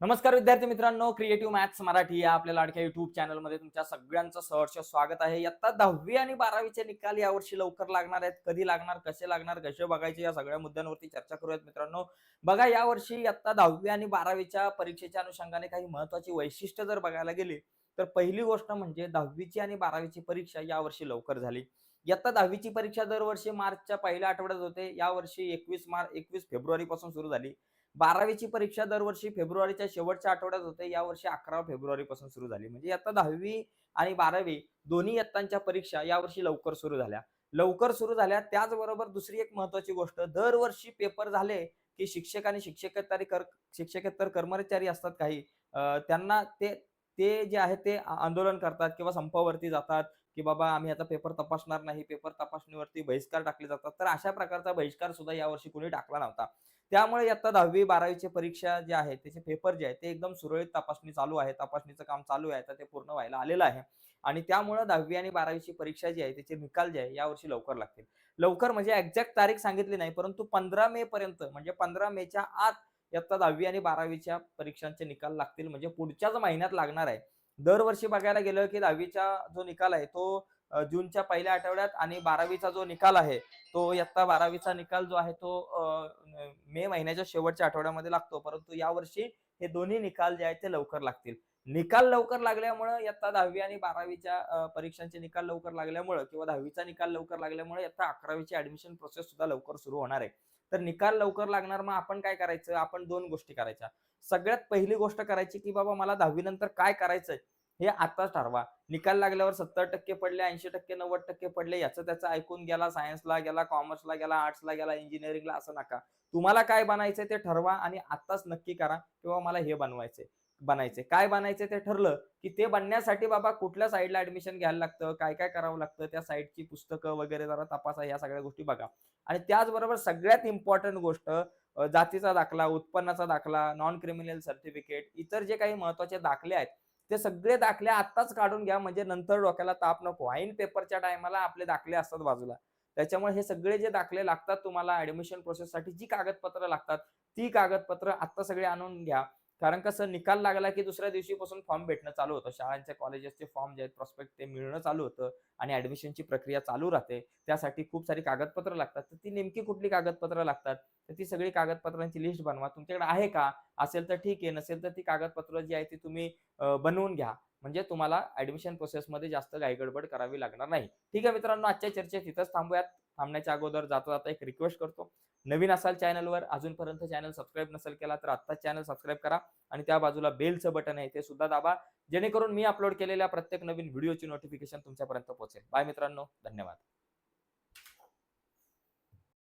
नमस्कार विद्यार्थी मित्रांनो क्रिएटिव्ह मॅथ्स मराठी या आपल्या लाडक्या युट्यूब चॅनलमध्ये तुमच्या सगळ्यांचं सहर्ष स्वागत आहे. इयत्ता दहावी आणि बारावीचे निकाल यावर्षी लवकर लागणार आहेत. कधी लागणार कसे लागणार कसे बघायचे या सगळ्या मुद्द्यांवरती चर्चा करूयात मित्रांनो. बघा यावर्षी इयत्ता दहावी आणि बारावीच्या परीक्षेच्या अनुषंगाने काही महत्वाची वैशिष्ट्य जर बघायला गेली तर पहिली गोष्ट म्हणजे दहावीची आणि बारावीची परीक्षा यावर्षी लवकर झाली. इयत्ता दहावीची परीक्षा दरवर्षी मार्चच्या पहिल्या आठवड्यात होते. यावर्षी एकवीस मार्च एकवीस फेब्रुवारी पासून सुरू झाली. बारावीची परीक्षा दरवर्षी फेब्रुवारीच्या शेवटच्या आठवड्यात होते. यावर्षी अकरा फेब्रुवारी पासून सुरू झाली. म्हणजे आता दहावी आणि बारावी दोन्ही इयत्तांच्या परीक्षा यावर्षी लवकर सुरू झाल्या. लवकर सुरू झाल्या त्याचबरोबर दुसरी एक महत्वाची गोष्ट दरवर्षी पेपर झाले की शिक्षक आणि शिक्षकेतरी कर शिक्षकेतर कर्मचारी असतात काही. अं, त्यांना ते ते जे आहे ते आंदोलन करतात किंवा संपावरती जातात की बाबा आम्ही आता पेपर तपासणार नाही पेपर तपासणीवरती बहिष्कार टाकले जातात. तर अशा प्रकारचा बहिष्कार सुद्धा यावर्षी कोणी टाकला नव्हता. त्यामुळे आता दहावी बारावीची परीक्षा जे आहे त्याचे पेपर जे आहे ते एकदम सुरळीत तपासणी चालू आहे. तपासणीचं काम चालू आहे. तर ते पूर्ण व्हायला आलेलं आहे. आणि त्यामुळे दहावी आणि बारावीची परीक्षा जी आहे त्याचे निकाल जे आहे यावर्षी लवकर लागतील. लवकर म्हणजे एक्झॅक्ट तारीख सांगितली नाही परंतु पंधरा मे पर्यंत म्हणजे पंधरा मेच्या आत इयत्ता दहावी आणि बारावीच्या परीक्षांचे निकाल लागतील. म्हणजे पुढच्याच महिन्यात लागणार आहे. दरवर्षी बघायला गेलं की दहावीचा जो निकाल आहे तो जूनच्या पहिल्या आठवड्यात आणि बारावीचा जो निकाल आहे तो इयत्ता बारावीचा निकाल जो आहे तो मे महिन्याच्या शेवटच्या आठवड्यामध्ये लागतो. परंतु यावर्षी हे दोन्ही निकाल जे आहेत ते लवकर लागतील. निकाल लवकर लागल्यामुळं इयत्ता दहावी आणि बारावीच्या परीक्षांचे निकाल लवकर लागल्यामुळं किंवा दहावीचा निकाल लवकर लागल्यामुळे इयत्ता अकरावीची ऍडमिशन प्रोसेस सुद्धा लवकर सुरू होणार आहे. तर निकाल लवकर लागणार मग आपण काय करायचं? आपण दोन गोष्टी करायच्या. सगळ्यात पहिली गोष्ट करायची की बाबा मला दहावी नंतर काय करायचंय? हे आताच ठरवा. निकाल लागल्यावर सत्तर टक्के पडले ऐंशी टक्के नव्वद टक्के पडले याचं त्याचं ऐकून गेला सायन्सला गेला कॉमर्सला गेला आर्ट्सला गेला इंजिनिअरिंगला असं नका. तुम्हाला काय बनायचंय ते ठरवा आणि आताच नक्की करा किंवा मला हे बनवायचंय बनायचे काय बनायचे ते ठरलं की ते बनण्यासाठी बाबा कुठल्या साईडला ऍडमिशन घ्यायला लागतं काय काय करावं लागतं त्या साईडची पुस्तकं वगैरे जरा तपासा या सगळ्या गोष्टी बघा. आणि त्याचबरोबर सगळ्यात इम्पॉर्टंट गोष्ट जातीचा दाखला उत्पन्नाचा दाखला नॉन क्रिमिनल सर्टिफिकेट इतर जे काही महत्त्वाचे दाखले आहेत ते सगळे दाखले आत्ताच काढून घ्या म्हणजे नंतर डोक्याला ताप नको. ऐन पेपरच्या टायमाला आपले दाखले असतात बाजूला. त्याच्यामुळे हे सगळे जे दाखले लागतात तुम्हाला ऍडमिशन प्रोसेससाठी जी कागदपत्र लागतात ती कागदपत्र आत्ता सगळे आणून घ्या. कारण कसं निकाल लागला की दुसऱ्या दिवशीपासून फॉर्म भेटणं चालू होतं. शाळांच्या कॉलेजेसचे फॉर्म जे आहेत प्रॉस्पेक्ट ते मिळणं चालू होतं आणि ऍडमिशनची प्रक्रिया चालू राहते. त्यासाठी खूप सारी कागदपत्र लागतात. तर ती नेमकी कुठली कागदपत्र लागतात? तर ती सगळी कागदपत्रांची लिस्ट बनवा. तुमच्याकडे आहे का? असेल तर ठीक आहे नसेल तर ती कागदपत्र जी आहे ती तुम्ही बनवून घ्या. म्हणजे तुम्हाला ऍडमिशन प्रोसेसमध्ये जास्त गायगडबड करावी लागणार नाही. ठीक आहे मित्रांनो आजच्या चर्चेत इथंच थांबूयात. थांबण्याच्या अगोदर जाता जाता एक रिक्वेस्ट करतो. नवीन असाल चॅनलवर अजूनपर्यंत चॅनल सबस्क्राईब नसेल केला तर आत्ताच चॅनल सबस्क्राईब करा आणि त्या बाजूला बेलचं बटन आहे ते सुद्धा दाबा. जेणेकरून मी अपलोड केलेल्या प्रत्येक नवीन व्हिडिओची नोटिफिकेशन तुमच्यापर्यंत पोहोचेल. बाय मित्रांनो धन्यवाद.